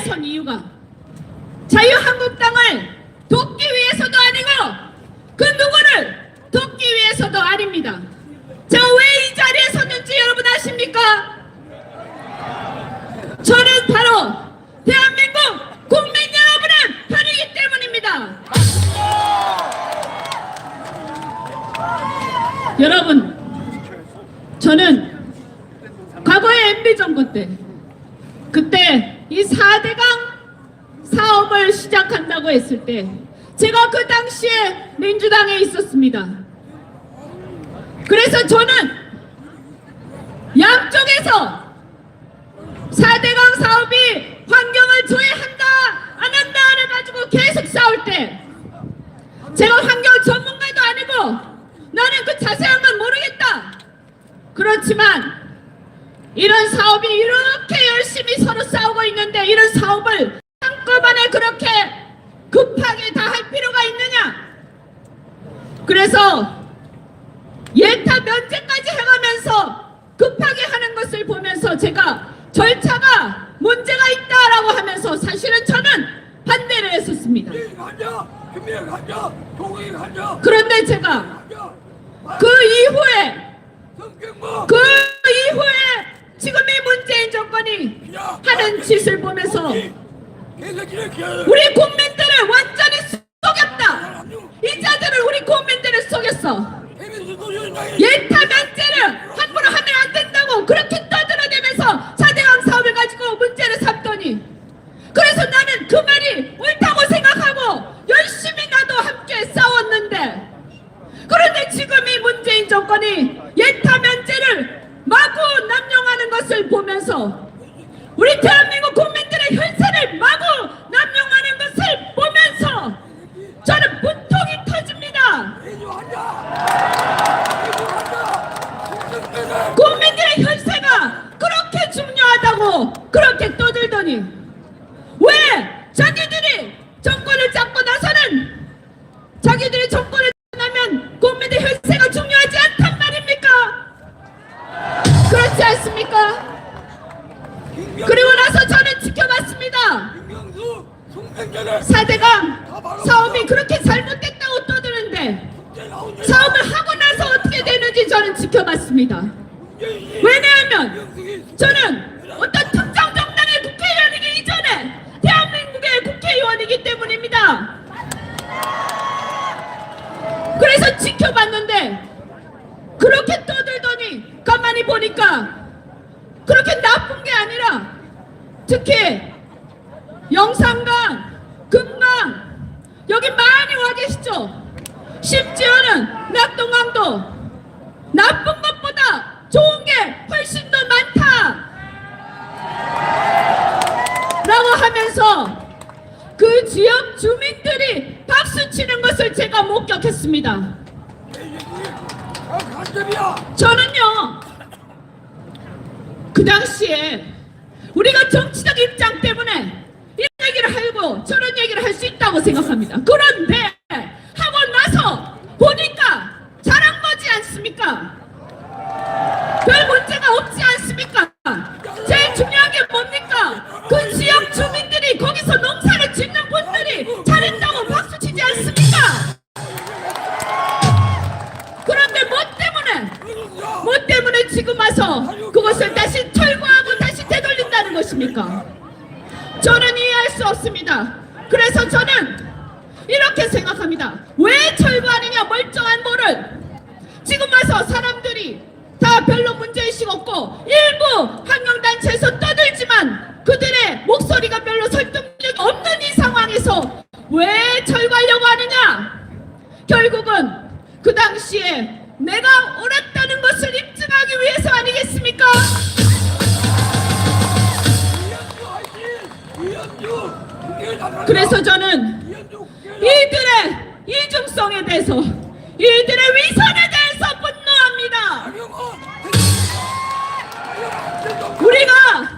선 이유가 자유한국당을 돕기 위해서도 아니고 그 누구를 돕기 위해서도 아닙니다. 제가 왜이 자리에 섰는지 여러분 아십니까? 저는 바로 대한민국 국민 여러분의 편이기 때문입니다. 여러분, 저는 과거의 MB 정부 때 그때 이 4대강 사업을 시작한다고 했을 때 제가 그 당시에 민주당에 있었습니다. 그래서 저는 양쪽에서 4대강 사업이 환경을 조해한다 안 한다를 가지고 계속 싸울 때 제가 환경 전문가도 아니고 나는 그 자세한 건 모르겠다 그렇지만 이런 사업이 이렇게 이런 사업을 한꺼번에 그렇게 급하게 다 할 필요가 있느냐? 그래서 예타 면제까지 해가면서 급하게 하는 것을 보면서 제가 절차가 문제가 있다라고 하면서 사실은 저는 반대를 했었습니다. 그런데 제가 그 이후에 그 이후에 지금 이 문재인 정권이 하는 짓을 보면서. 우리 국민들을 완전히 속였다. 이 자들을 우리 국민들을 속였어. 예타 면제를 함부로 하면 안 된다고 그렇게 떠들어대면서 4대강 사업을 가지고 문제를 삼더니 그래서 나는 그 말이 옳다고 생각하고 열심히 나도 함께 싸웠는데 그런데 지금 이 문재인 정권이 예타 면제를 마구 남용하는 것을 보면서 우리 대한민국 국민들의 혈세를 마구 남용하는 것을 보면서 저는 분통이 터집니다. 국민들의 혈세가 그렇게 중요하다고 그렇게 떠들더니 왜 자기들 지켜봤습니다. 왜냐하면 저는 어떤 특정 정당의 국회의원이기 이전에 대한민국의 국회의원이기 때문입니다. 그래서 지켜봤는데 그렇게 떠들더니 가만히 보니까 그렇게 나쁜 게 아니라 특히 영산강, 금강 여기 많이 와 계시죠? 심지어는 낙동강도 나쁜 것보다 좋은 게 훨씬 더 많다 라고 하면서 그 지역 주민들이 박수 치는 것을 제가 목격했습니다. 저는요 그 당시에 우리가 정치적 뭐 때문에 지금 와서 그것을 다시 철거하고 다시 되돌린다는 것입니까? 저는 이해할 수 없습니다. 그래서 저는 이렇게 생각합니다. 왜 철거하느냐 멀쩡한 모를 지금 와서 사람들이 다 별로 문제의식 없고 일부 환경단체에서 떠들지만 그들의 목소리가 별로 설득력이 없는 이 상황에서 왜 철거하려고 하느냐? 결국은 그 당시에 내가 아니겠습니까? 그래서 저는 이들의 이중성에 대해서 이들의 위선에 대해서 분노합니다. 우리가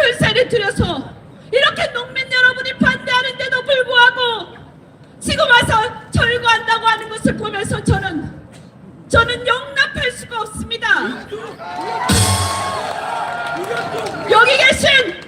혈세를 들여서 이렇게 농민 여러분이 반대하는데도 불구하고 지금 와서 철거한다고 하는 것을 보면서 저는 저는 용납할 수가 없습니다. 여기 계신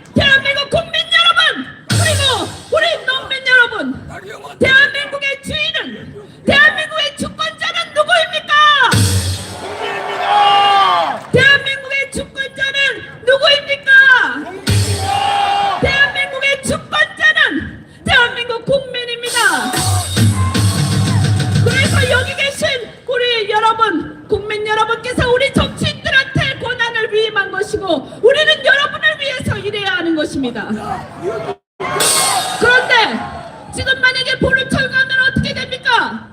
것입니다. 그런데 지금 만약에 볼을 철거하면 어떻게 됩니까?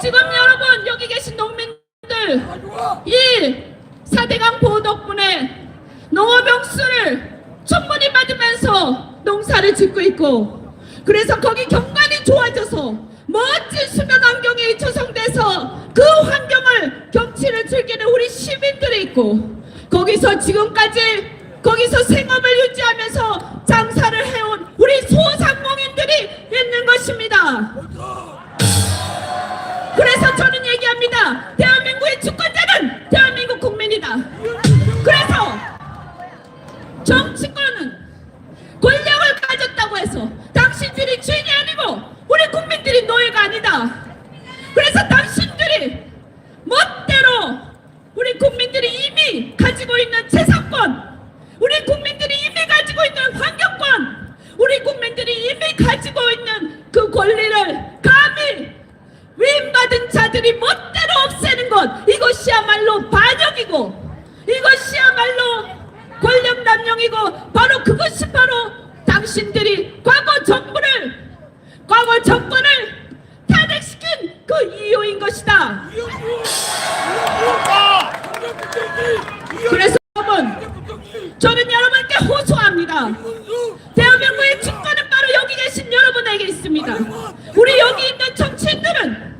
지금 여러분 여기 계신 농민들 이 사대강 보호 덕분에 농업용수를 충분히 받으면서 농사를 짓고 있고 그래서 거기 경관이 좋아져서 멋진 수면 환경이 조성돼서 그 환경을 경치를 즐기는 우리 시민들이 있고 거기서 지금까지 거기서 생업을 유지하면서 장사를 해온 우리 소상공인들이 있는 것입니다. 그래서 저는 얘기합니다. 대한민국의 주권자는 대한민국 국민이다. 그래서 정치권은 권력을 가졌다고 해서 당신들이 주인이 아니고 우리 국민들이 노예가 아니다. 그래서 당신들이 멋대로 우리 국민들이 이미 가지고 있는 재산권, 우리 국민들이 이미 가지고 있는 환경권, 우리 국민들이 이미 가지고 있는 그 권리를 감히 위임받은 자들이 멋대로 없애는 것 이것이야말로 반역이고 이것이야말로 남용이고 바로 그것이 바로 당신들이 과거 정부를 과거 정권을 탄핵시킨 그 이유인 것이다. 그래서 여러분 저는 여러분께 호소합니다. 대한민국의 주권은 바로 여기 계신 여러분에게 있습니다. 우리 여기 있는 정치인들은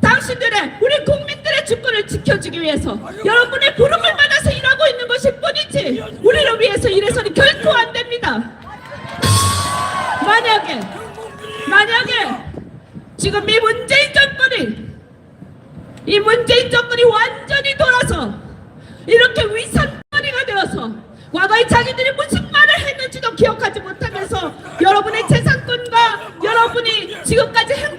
당신들의 우리 국민들의 주권을 지켜주기 위해서 여러분의 부름을 있는 뿐이지 우리를 위해서 일해서는 결코 안 됩니다. 만약에 만약에 지금 이 문재인 정권이 이 문재인 정권이 완전히 돌아서 이렇게 위선거리가 되어서 과거에 자기들이 무슨 말을 했는지도 기억하지 못하면서 여러분의 재산권과 여러분이 지금까지 행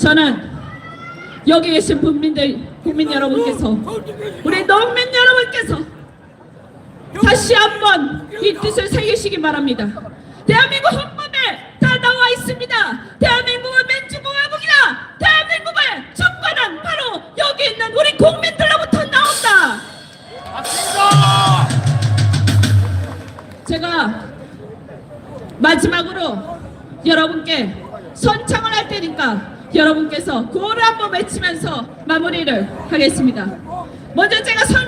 저는 여기 계신 국민들, 국민 여러분께서 우리 농민 여러분께서 다시 한번 이 뜻을 새기시기 바랍니다. 대한민국 헌법에 다 나와 있습니다. 대한민국은 민주공화국이다. 대한민국의 주권은 바로 여기 있는 우리 국민들로부터 나온다. 제가 마지막으로 여러분께 선창을 할 테니까 여러분께서 구호를 한번 외치면서 마무리를 하겠습니다. 먼저 제가 설